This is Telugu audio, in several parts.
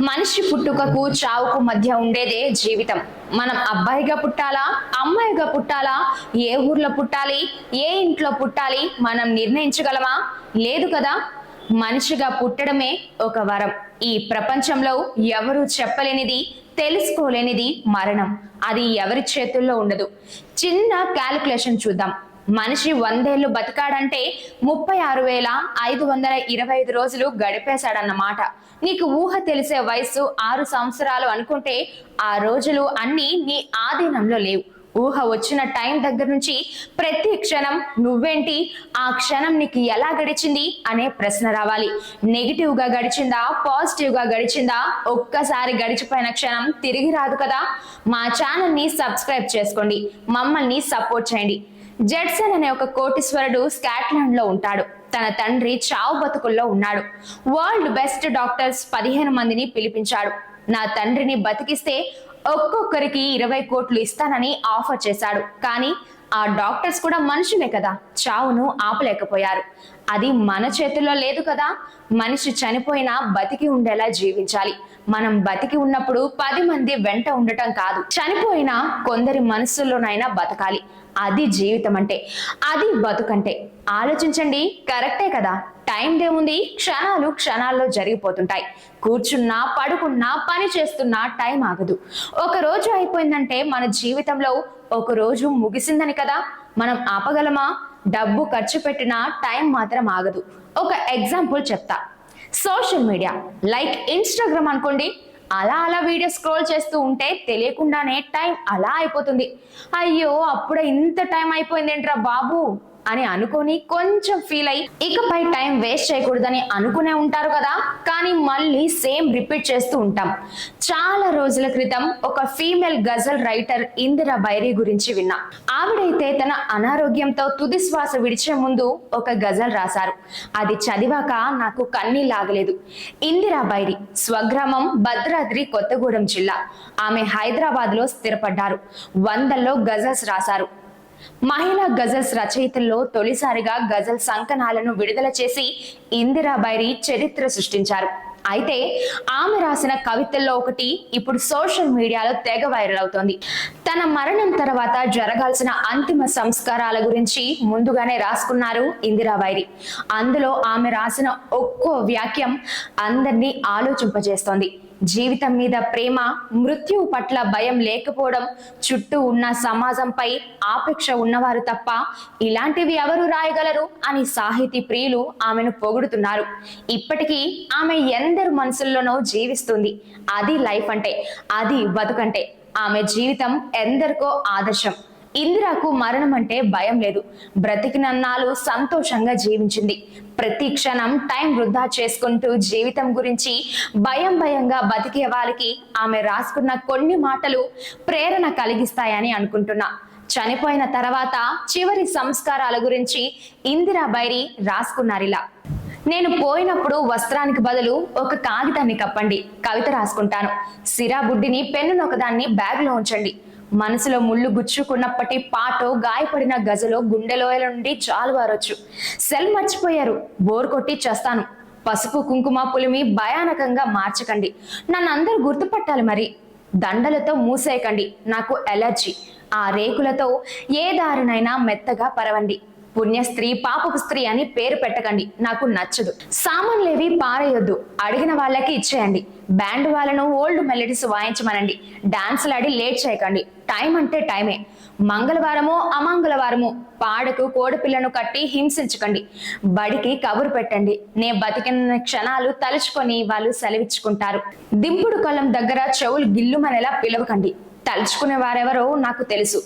మనిషి పుట్టుకకు చావుకు మధ్య ఉండేదే జీవితం. మనం అబ్బాయిగా పుట్టాలా అమ్మాయిగా పుట్టాలా ఏ ఊర్లో పుట్టాలి ఏ ఇంట్లో పుట్టాలి మనం నిర్ణయించగలమా? లేదు కదా? మనిషిగా పుట్టడమే ఒక వరం. ఈ ప్రపంచంలో ఎవరు చెప్పలేనిది తెలుసుకోలేనిది మరణం. అది ఎవరి చేతుల్లో ఉండదు. చిన్న క్యాలిక్యులేషన్ చూద్దాం. మనిషి వందేళ్ళు బతికాడంటే ముప్పై ఆరు వేల ఐదు వందల ఇరవై ఐదు రోజులు గడిపేశాడన్నమాట. నీకు ఊహ తెలిసే వయసు ఆరు సంవత్సరాలు అనుకుంటే ఆ రోజులు అన్నీ నీ ఆధీనంలో లేవు. ఊహ వచ్చిన టైం దగ్గర నుంచి ప్రతి క్షణం నువ్వేంటి? ఆ క్షణం నీకు ఎలా గడిచింది? అనే ప్రశ్న రావాలి. నెగిటివ్గా గడిచిందా? పాజిటివ్గా గడిచిందా? ఒక్కసారి గడిచిపోయిన క్షణం తిరిగి రాదు కదా? మా ఛానల్ని సబ్స్క్రైబ్ చేసుకోండి. మమ్మల్ని సపోర్ట్ చేయండి. జెడ్సన్ అనే ఒక కోటీశ్వరుడు స్కాట్లాండ్లో ఉంటాడు. తన తండ్రి చావు బతుకుల్లో ఉన్నాడు. వరల్డ్ బెస్ట్ డాక్టర్స్ పదిహేను మందిని పిలిపించాడు. నా తండ్రిని బతికిస్తే ఒక్కొక్కరికి ఇరవై కోట్లు ఇస్తానని ఆఫర్ చేశాడు. కానీ ఆ డాక్టర్స్ కూడా మనుషులే కదా. చావును ఆపలేకపోయారు. అది మన చేతుల్లో లేదు కదా. మనిషి చనిపోయినా బతికి ఉండేలా జీవించాలి. మనం బతికి ఉన్నప్పుడు పది మంది వెంట ఉండటం కాదు. చనిపోయినా కొందరి మనసుల్లోనైనా బతకాలి. అది జీవితం అంటే అది బతుకంటే. ఆలోచించండి. కరెక్టే కదా? టైం దేముంది క్షణాలు క్షణాల్లో జరిగిపోతుంటాయి. కూర్చున్నా పడుకున్నా పని చేస్తున్నా టైం ఆగదు. ఒక రోజు అయిపోయిందంటే మన జీవితంలో ఒక రోజు ముగిసిందని కదా? మనం ఆపగలమా? డబ్బు ఖర్చు పెట్టినా టైం మాత్రం ఆగదు. ఒక ఎగ్జాంపుల్ చెప్తా. సోషల్ మీడియా లైక్ ఇన్స్టాగ్రామ్ అనుకోండి. అలా అలా వీడియో స్క్రోల్ చేస్తూ ఉంటే తెలియకుండానే టైం అలా అయిపోతుంది. అయ్యో అప్పుడే ఇంత టైం అయిపోయిందేంట్రా బాబు? అని అనుకొని కొంచెం ఫీల్ అయ్యి ఇకపై టైం వేస్ట్ చేయకూడదని అనుకునే ఉంటారు కదా? కానీ మళ్ళీ సేమ్ రిపీట్ చేస్తూ ఉంటాం. చాలా రోజుల క్రితం ఒక ఫీమేల్ గజల్ రైటర్ ఇందిరా బైరీ గురించి విన్నా. ఆవిడైతే తన అనారోగ్యంతో తుది శ్వాస విడిచే ముందు ఒక గజల్ రాశారు. అది చదివాక నాకు కన్నీ లాగలేదు. ఇందిరా బైరి స్వగ్రామం భద్రాద్రి కొత్తగూడెం జిల్లా. ఆమె హైదరాబాద్లో స్థిరపడ్డారు. వందల్లో గజల్స్ రాశారు. మహిళా గజల్స్ రచయితల్లో తొలిసారిగా గజల్ సంకనాలను విడుదల చేసి ఇందిరా బైరి చరిత్ర సృష్టించారు. అయితే ఆమె రాసిన కవితల్లో ఒకటి ఇప్పుడు సోషల్ మీడియాలో తెగ వైరల్ అవుతోంది. తన మరణం తర్వాత జరగాల్సిన అంతిమ సంస్కారాల గురించి ముందుగానే రాసుకున్నారు ఇందిరా వైరి. అందులో ఆమె రాసిన ఒక్కో వాక్యం అందరినీ ఆలోచింపజేస్తోంది. జీవితం మీద ప్రేమ మృత్యువు పట్ల భయం లేకపోవడం చుట్టూ ఉన్న సమాజంపై ఆపేక్ష ఉన్నవారు తప్ప ఇలాంటివి ఎవరు రాయగలరు అని సాహితీ ప్రియులు ఆమెను పొగుడుతున్నారు. ఇప్పటికీ ఆమె ఎందరు మనసుల్లోనో జీవిస్తుంది. అది లైఫ్ అంటే అది బతుకంటే. ఆమె జీవితం ఎందరికో ఆదర్శం. ఇందిరాకు మరణం అంటే భయం లేదు. బ్రతికినన్నాళ్ళు సంతోషంగా జీవించింది. ప్రతి క్షణం టైం వృధా చేసుకుంటూ జీవితం గురించి భయం భయంగా బతికే వాళ్ళకి ఆమె రాసుకున్న కొన్ని మాటలు ప్రేరణ కలిగిస్తాయని అనుకుంటున్నా. చనిపోయిన తర్వాత చివరి సంస్కారాల గురించి ఇందిరా బైరి రాసుకున్నారిలా. నేను పోయినప్పుడు వస్త్రానికి బదులు ఒక కాగితాన్ని కప్పండి. కవిత రాసుకుంటాను. సిరా బుడ్డిని పెన్నును ఒకదాన్ని బ్యాగ్లో ఉంచండి. మనసులో ముళ్ళు గుచ్చుకున్నప్పటి పాటో గాయపడిన గజలో గుండెలోయల నుండి చాలు వారొచ్చు. సెల్ మర్చిపోయారు. బోర్ కొట్టి చేస్తాను. పసుపు కుంకుమ పులిమి భయానకంగా మార్చకండి. నన్ను అందరూ గుర్తుపట్టాలి మరి. దండలతో మూసేయకండి. నాకు ఎలర్జీ. ఆ రేకులతో ఏ దారినైనా మెత్తగా పరవండి. పుణ్య స్త్రీ పాపపు స్త్రీ అని పేరు పెట్టకండి. నాకు నచ్చదు. సామాన్లేవి పారేయొద్దు. అడిగిన వాళ్ళకి ఇచ్చేయండి. బ్యాండ్ వాళ్ళను ఓల్డ్ మెలడీస్ వాయించమనండి. డాన్సులు ఆడి లేట్ చేయకండి. టైం అంటే టైమే. మంగళవారము అమంగళవారము పాడకు కోడిపిల్లను కట్టి హింసించకండి. బడికి కబురు పెట్టండి. నే బతికిన క్షణాలు తలుచుకొని వాళ్ళు సెలవిచ్చుకుంటారు. దింపుడు కళ్ళం దగ్గర చెవులు గిల్లుమనేలా పిలవకండి. తలుచుకునే వారెవరో నాకు తెలుసు.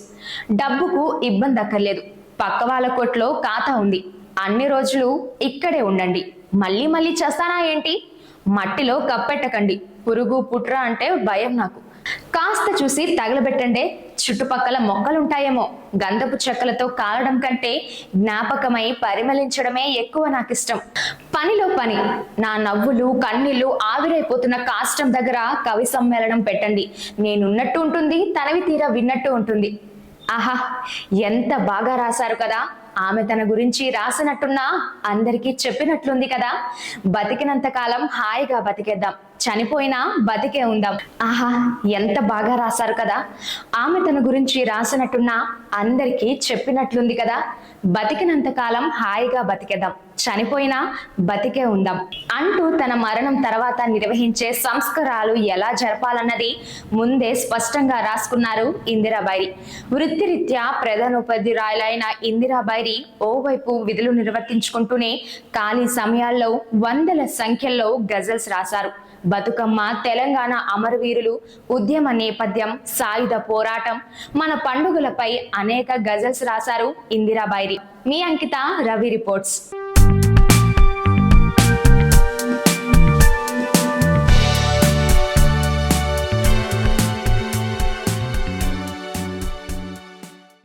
డబ్బుకు ఇబ్బంది అక్కర్లేదు పక్క వాళ్ళ కొట్లో ఖాతా ఉంది. అన్ని రోజులు ఇక్కడే ఉండండి. మళ్ళీ మళ్ళీ చేస్తానా ఏంటి? మట్టిలో కప్పెట్టకండి. పురుగు పుట్ర అంటే భయం నాకు. కాస్త చూసి తగలబెట్టండే. చుట్టుపక్కల మొక్కలుంటాయేమో. గంధపు చెక్కలతో కాలడం కంటే జ్ఞాపకమై పరిమళించడమే ఎక్కువ నాకు ఇష్టం పనిలో పని. నా నవ్వులు కన్నీళ్ళు ఆవిరైపోతున్న కాష్టం దగ్గర కవి సమ్మేళనం పెట్టండి. నేనున్నట్టు ఉంటుంది తనవి తీరా విన్నట్టు ఉంటుంది. ఆహా ఎంత బాగా రాశారు కదా. ఆమె తన గురించి రాసినట్టున్నా అందరికీ చెప్పినట్లుంది కదా. బతికినంత కాలం హాయిగా బతికేద్దాం. చనిపోయినా బతికే ఉందాం. ఆహా ఎంత బాగా రాశారు కదా. ఆమె తన గురించి రాసినట్టున్నా అందరికీ చెప్పినట్లుంది కదా. బతికినంత కాలం హాయిగా బతికేద్దాం. చనిపోయినా బతికే ఉందాం. అంటూ తన మరణం తర్వాత నిర్వహించే సంస్కారాలు ఎలా జరపాలన్నది ముందే స్పష్టంగా రాసుకున్నారు ఇందిరాబాయి. వృత్తిరీత్యా ప్రధానోపాధ్యాయులైన ఇందిరాబాయి ఓవైపు విధులు నిర్వర్తించుకుంటూనే ఖాళీ సమయాల్లో వందల సంఖ్యలో గజల్స్ రాశారు. బతుకమ్మ తెలంగాణ అమరవీరులు ఉద్యమ నేపథ్యం సాయుధ పోరాటం. మన పండుగలపై అనేక గజల్స్ రాశారు ఇందిరాబాయి. మీ అంకిత రవి రిపోర్ట్స్.